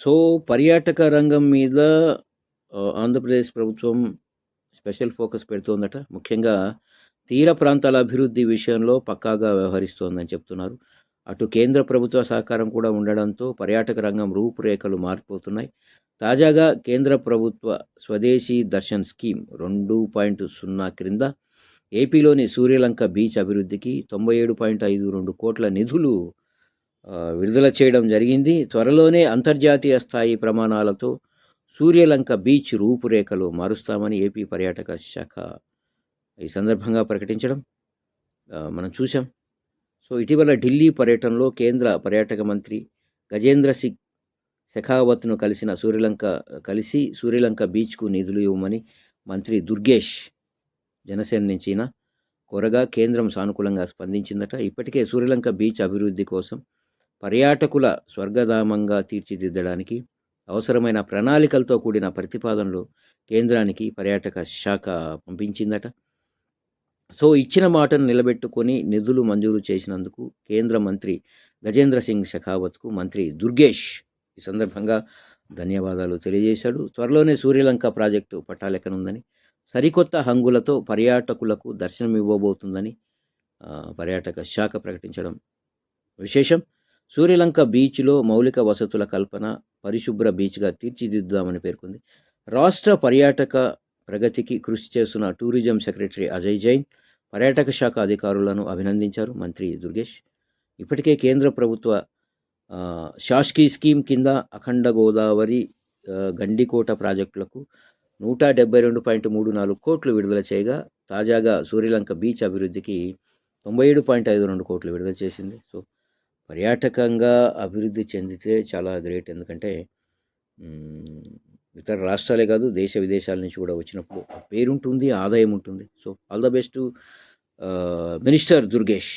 So పర్యాటక రంగం మీద ఆంధ్రప్రదేశ్ ప్రభుత్వం స్పెషల్ ఫోకస్ పెడుతోందట. ముఖ్యంగా తీర ప్రాంతాల అభివృద్ధి విషయంలో పక్కాగా వ్యవహరిస్తోందని చెప్తున్నారు. అటు కేంద్ర ప్రభుత్వ సహకారం కూడా ఉండడంతో పర్యాటక రంగం రూపురేఖలు మారిపోతున్నాయి. తాజాగా కేంద్ర ప్రభుత్వ స్వదేశీ దర్శన్ స్కీమ్ 2.0 క్రింద ఏపీలోని సూర్యలంక బీచ్ అభివృద్ధికి 97.52 కోట్ల నిధులు విడుదల చేయడం జరిగింది. త్వరలోనే అంతర్జాతీయ స్థాయి ప్రమాణాలతో సూర్యలంక బీచ్ రూపురేఖలు మారుస్తామని ఏపీ పర్యాటక శాఖ ఈ సందర్భంగా ప్రకటించడం మనం చూసాం. సో, ఇటీవల ఢిల్లీ పర్యటనలో కేంద్ర పర్యాటక మంత్రి గజేంద్ర సింగ్ శెఖావత్ను కలిసిన సూర్యలంక కలిసి సూర్యలంక బీచ్‌కు నిధులు ఇవ్వమని మంత్రి దుర్గేష్ జనసేన నుంచి కోరగా కేంద్రం సానుకూలంగా స్పందించిందట. ఇప్పటికే సూర్యలంక బీచ్ అభివృద్ధి కోసం పర్యాటకుల స్వర్గధామంగా తీర్చిదిద్దడానికి అవసరమైన ప్రణాళికలతో కూడిన ప్రతిపాదనలు కేంద్రానికి పర్యాటక శాఖ పంపించిందట. సో, ఇచ్చిన మాటను నిలబెట్టుకొని నిధులు మంజూరు చేసినందుకు కేంద్ర మంత్రి గజేంద్ర సింగ్ షెకావత్‌కు మంత్రి దుర్గేష్ ఈ సందర్భంగా ధన్యవాదాలు తెలియజేశాడు. త్వరలోనే సూర్యలంక ప్రాజెక్టు పట్టాలెక్కనుందని, సరికొత్త హంగులతో పర్యాటకులకు దర్శనం ఇవ్వబోతుందని పర్యాటక శాఖ ప్రకటించడం విశేషం. సూర్యలంక బీచ్‌లో మౌలిక వసతుల కల్పన, పరిశుభ్ర బీచ్‌గా తీర్చిదిద్దామని పేర్కొంది. రాష్ట్ర పర్యాటక ప్రగతికి కృషి చేస్తున్న టూరిజం సెక్రటరీ అజయ్ జైన్, పర్యాటక శాఖ అధికారులను అభినందించారు మంత్రి దుర్గేష్. ఇప్పటికే కేంద్ర ప్రభుత్వ ఆహ్, స్కీమ్ కింద అఖండ గోదావరి, గండికోట ప్రాజెక్టులకు 172.34 కోట్లు విడుదల చేయగా, తాజాగా సూర్యలంక బీచ్ అభివృద్ధికి 97.52 కోట్లు విడుదల చేసింది. సో, పర్యాటకంగా అభివృద్ధి చెందితే చాలా గ్రేట్. ఎందుకంటే ఇతర రాష్ట్రాలే కాదు దేశ విదేశాల నుంచి కూడా వచ్చినప్పుడు పేరుంటుంది, ఆదాయం ఉంటుంది. So, all the best minister Durgesh.